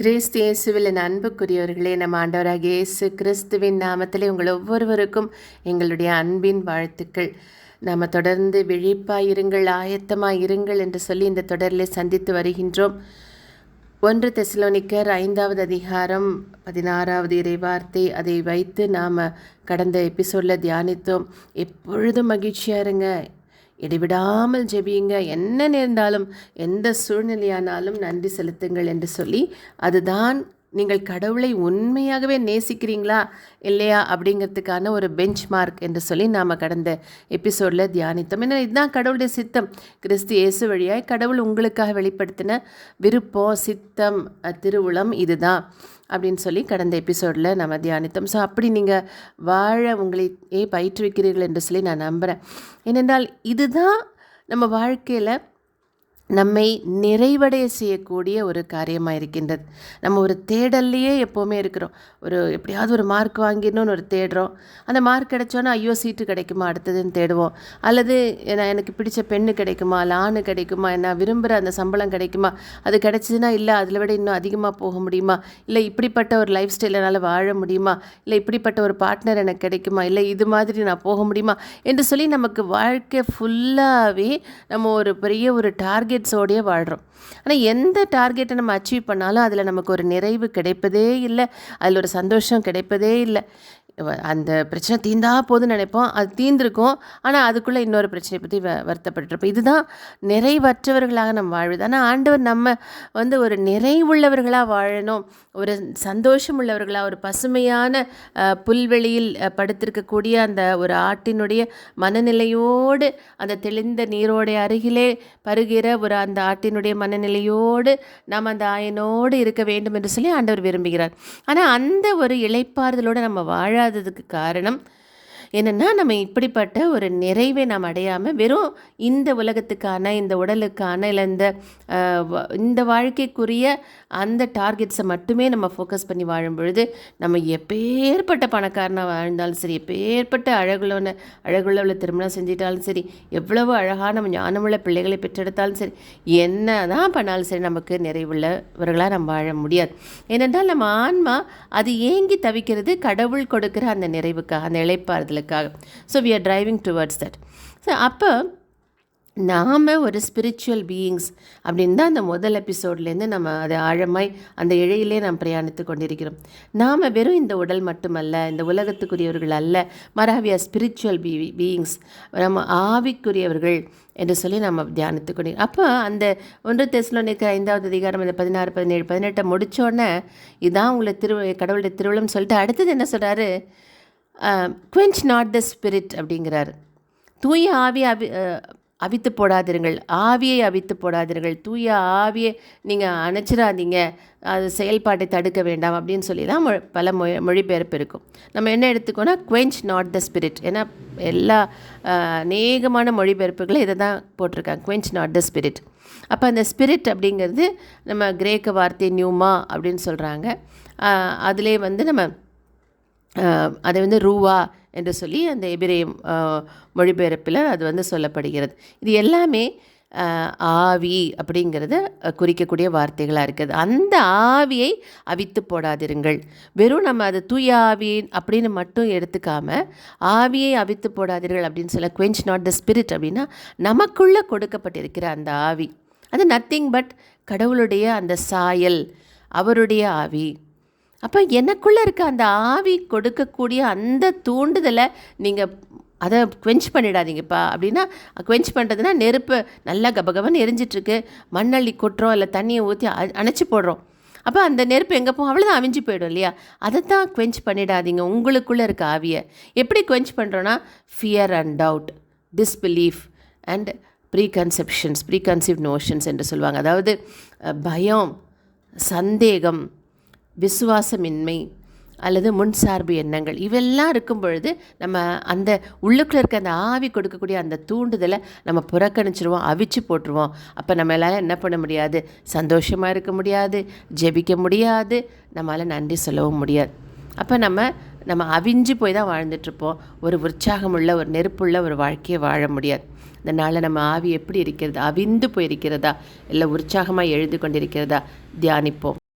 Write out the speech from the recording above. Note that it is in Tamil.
கிறிஸ்து இயேசுவில் என் அன்புக்குரியவர்களே நம்ம ஆண்டவராக இயேசு கிறிஸ்துவின் நாமத்திலே உங்கள் ஒவ்வொருவருக்கும் எங்களுடைய அன்பின் வாழ்த்துக்கள். நாம் தொடர்ந்து விழிப்பாக இருங்கள் ஆயத்தமாக இருங்கள் என்று சொல்லி இந்த தொடரில் சந்தித்து வருகின்றோம். ஒன்று தெசலோனிக்கர் ஐந்தாவது அதிகாரம் பதினாறாவது இறைவார்த்தை அதை வைத்து நாம் கடந்த எபிசோடில் தியானித்தோம். எப்பொழுதும் மகிழ்ச்சியாக இருங்க. இடைவிடாமல் ஜெபியுங்க. என்ன நேர்ந்தாலும் எந்த சூழ்நிலையானாலும் நன்றி செலுத்துங்கள் என்று சொல்லி அதுதான் நீங்கள் கடவுளை உண்மையாகவே நேசிக்கிறீங்களா இல்லையா அப்படிங்கிறதுக்கான ஒரு பெஞ்ச் மார்க் என்று சொல்லி நாம் கடந்த எபிசோடில் தியானித்தோம். ஏன்னா இதுதான் கடவுளுடைய சித்தம். கிறிஸ்து இயேசு வழியாய் கடவுள் உங்களுக்காக வெளிப்படுத்தின விருப்பம் சித்தம் திருவுளம் இதுதான் அப்படின்னு சொல்லி கடந்த எபிசோடில் நம்ம தியானித்தோம். ஸோ அப்படி நீங்கள் வாழ உங்களை ஏ பயிற்றுவிக்கிறீர்கள் என்று சொல்லி நான் நம்புகிறேன் ஏனென்றால் இதுதான் நம்ம வாழ்க்கையில் நம்மை நிறைவடைய செய்யக்கூடிய ஒரு காரியமாக இருக்கின்றது. நம்ம ஒரு தேடல்லையே எப்போவுமே இருக்கிறோம். ஒரு எப்படியாவது ஒரு மார்க் வாங்கிடணும்னு ஒரு தேடுறோம். அந்த மார்க் கிடைச்சோன்னா ஐயோ சீட்டு கிடைக்குமா? அடுத்ததுன்னு தேடுவோம். அல்லது நான் எனக்கு பிடிச்ச பெண்ணு கிடைக்குமா? இல்லை ஆணு கிடைக்குமா? நான் விரும்புகிற அந்த சம்பளம் கிடைக்குமா? அது கிடைச்சதுன்னா இல்லை அதில் விட இன்னும் அதிகமாக போக முடியுமா? இல்லை இப்படிப்பட்ட ஒரு லைஃப் ஸ்டைல் வாழ முடியுமா? இல்லை இப்படிப்பட்ட ஒரு பார்ட்னர் எனக்கு கிடைக்குமா? இல்லை இது மாதிரி நான் போக முடியுமா? என்று சொல்லி நமக்கு வாழ்க்கை ஃபுல்லாகவே நம்ம ஒரு பெரிய ஒரு டார்கெட் டார்கெட்ஸோடையே வாழ்கிறோம் ஆனால் எந்த டார்கெட்டை நம்ம அச்சீவ் பண்ணாலும் அதில் நமக்கு ஒரு நிறைவு கிடைப்பதே இல்லை. அதில் ஒரு சந்தோஷம் கிடைப்பதே இல்லை. அந்த பிரச்சனை தீந்தா போதுன்னு நினைப்போம். அது தீந்திருக்கும். ஆனால் அதுக்குள்ளே இன்னொரு பிரச்சனையை பற்றி வ வருத்தப்பட்டிருப்போம். இதுதான் நிறைவற்றவர்களாக நம்ம வாழ்வது. ஆனால் ஆண்டவர் நம்ம வந்து ஒரு நிறைவுள்ளவர்களாக வாழணும். ஒரு சந்தோஷம் உள்ளவர்களாக ஒரு பசுமையான புல்வெளியில் படுத்திருக்கக்கூடிய அந்த ஒரு ஆட்டினுடைய மனநிலையோடு அந்த தெளிந்த நீரோடைய அருகிலே பருகிற ஒரு அந்த ஆட்டினுடைய மனநிலையோடு நாம் அந்த ஆயனோடு இருக்க வேண்டும் என்று சொல்லி ஆண்டவர் விரும்புகிறார். ஆனால் அந்த ஒரு இழைப்பாறுதலோடு நம்ம ഇല്ലാത്തതിന് കാരണം என்னென்னா நம்ம இப்படிப்பட்ட ஒரு நிறைவை நாம் அடையாமல் வெறும் இந்த உலகத்துக்கான இந்த உடலுக்கான இல்லை இந்த இந்த வாழ்க்கைக்குரிய அந்த டார்கெட்ஸை மட்டுமே நம்ம ஃபோக்கஸ் பண்ணி வாழும் பொழுது நம்ம எப்பேற்பட்ட பணக்காரனாக வாழ்ந்தாலும் சரி எப்பேற்பட்ட அழகுள்ளவன அழகுள்ளவளை திருமணம் செஞ்சிட்டாலும் சரி எவ்வளவு அழகாக நம்ம ஞானமுள்ள பிள்ளைகளை பெற்றெடுத்தாலும் சரி என்ன தான் பண்ணாலும் சரி நமக்கு நிறைவுள்ளவர்களாக நம்ம வாழ முடியாது. ஏனென்றால் நம்ம ஆன்மா அது ஏங்கி தவிக்கிறது கடவுள் கொடுக்குற அந்த நிறைவுக்காக அந்த அவங்களுக்காக so we are driving towards that so அப்போ நாம் ஒரு ஸ்பிரிச்சுவல் பீயிங்ஸ் அப்படின்னு தான் அந்த முதல் எபிசோட்லேருந்து நம்ம அதை ஆழமாய் அந்த இழையிலே நாம் பிரயாணித்து கொண்டிருக்கிறோம். நாம் வெறும் இந்த உடல் மட்டுமல்ல இந்த உலகத்துக்குரியவர்கள் அல்ல மராவியா ஸ்பிரிச்சுவல் பீ பீயிங்ஸ் நம்ம ஆவிக்குரியவர்கள் என்று சொல்லி நம்ம தியானித்து கொண்டு அப்போ அந்த ஒன்று தெஸ்லோனிக்கு ஐந்தாவது அதிகாரம் அந்த பதினாறு பதினேழு பதினெட்டை முடித்தோடனே இதான் உங்களை திரு கடவுளுடைய திருவிழம்னு சொல்லிட்டு அடுத்தது என்ன சொல்கிறாரு குவென்ச் நாட் த ஸ்பிரிட் அப்படிங்கிறாரு. தூய ஆவியை அவி அவித்து போடாதீர்கள் ஆவியை அவித்து போடாதீர்கள் தூய ஆவியை நீங்கள் அணைச்சிடாதீங்க அது செயல்பாட்டை தடுக்க வேண்டாம் அப்படின்னு சொல்லி தான் மொ பல மொழி மொழிபெயர்ப்பு இருக்கும். நம்ம என்ன எடுத்துக்கோன்னா குவென்ச் நாட் த ஸ்பிரிட் ஏன்னா எல்லா அநேகமான மொழிபெயர்ப்புகளும் இதை தான் போட்டிருக்காங்க. குவென்ச் நாட் த ஸ்பிரிட் அப்போ அந்த ஸ்பிரிட் அப்படிங்கிறது நம்ம கிரேக்க வார்த்தை நியூமா அப்படின்னு சொல்கிறாங்க அதிலே வந்து நம்ம அதை வந்து ரூவா என்று சொல்லி அந்த எபிரே மொழிபெயர்ப்பில் அது வந்து சொல்லப்படுகிறது. இது எல்லாமே ஆவி அப்படிங்கிறத குறிக்கக்கூடிய வார்த்தைகளாக இருக்குது. அந்த ஆவியை அவித்து போடாதிருங்கள். வெறும் நம்ம அது தூய ஆவி அப்படின்னு மட்டும் எடுத்துக்காம ஆவியை அவித்து போடாதீர்கள் அப்படின்னு சொல்ல குவென்ச் நாட் த ஸ்பிரிட் அப்படின்னா நமக்குள்ளே கொடுக்கப்பட்டிருக்கிற அந்த ஆவி. அது நத்திங் பட் கடவுளுடைய அந்த சாயல் அவருடைய ஆவி. அப்போ எனக்குள்ளே இருக்க அந்த ஆவி கொடுக்கக்கூடிய அந்த தூண்டுதலை நீங்கள் அதை quench பண்ணிடாதீங்கப்பா. அப்படின்னா quench பண்ணுறதுனா நெருப்பு நல்லா கபகபன்னு எரிஞ்சிட்ருக்கு. மண்ணள்ளி கொட்டுறோம் இல்லை தண்ணியை ஊற்றி அணைச்சி போடுறோம். அப்போ அந்த நெருப்பு எங்கே போகும் அவ்வளோதான் அவிஞ்சு போயிடும் இல்லையா? அதை தான் quench பண்ணிடாதீங்க. உங்களுக்குள்ளே இருக்க ஆவியை. எப்படி quench பண்ணுறோன்னா fear and doubt disbelief and preconceptions preconceive notions என்று சொல்லுவாங்க. அதாவது பயம் சந்தேகம் விசுவாசமின்மை அல்லது முன்சார்பு எண்ணங்கள் இவெல்லாம் இருக்கும் பொழுது நம்ம அந்த உள்ளுக்குள்ள இருக்க அந்த ஆவி கொடுக்கக்கூடிய அந்த தூண்டுதலை நம்ம புறக்கணிச்சிருவோம் அவிச்சு போட்டுருவோம். அப்போ நம்மளால் என்ன பண்ண முடியாது? சந்தோஷமாக இருக்க முடியாது ஜெபிக்க முடியாது நம்மளால் நன்றி சொல்லவும் முடியாது. அப்போ நம்ம நம்ம அவிஞ்சு போய் தான் வாழ்ந்துட்டுருப்போம். ஒரு உற்சாகமுள்ள ஒரு நெருப்புள்ள ஒரு வாழ்க்கையை வாழ முடியாது. அதனால் நம்ம ஆவி எப்படி இருக்கிறது? அவிந்து போயிருக்கிறதா? இல்லை உற்சாகமாக எழுதி கொண்டிருக்கிறதா? தியானிப்போம்.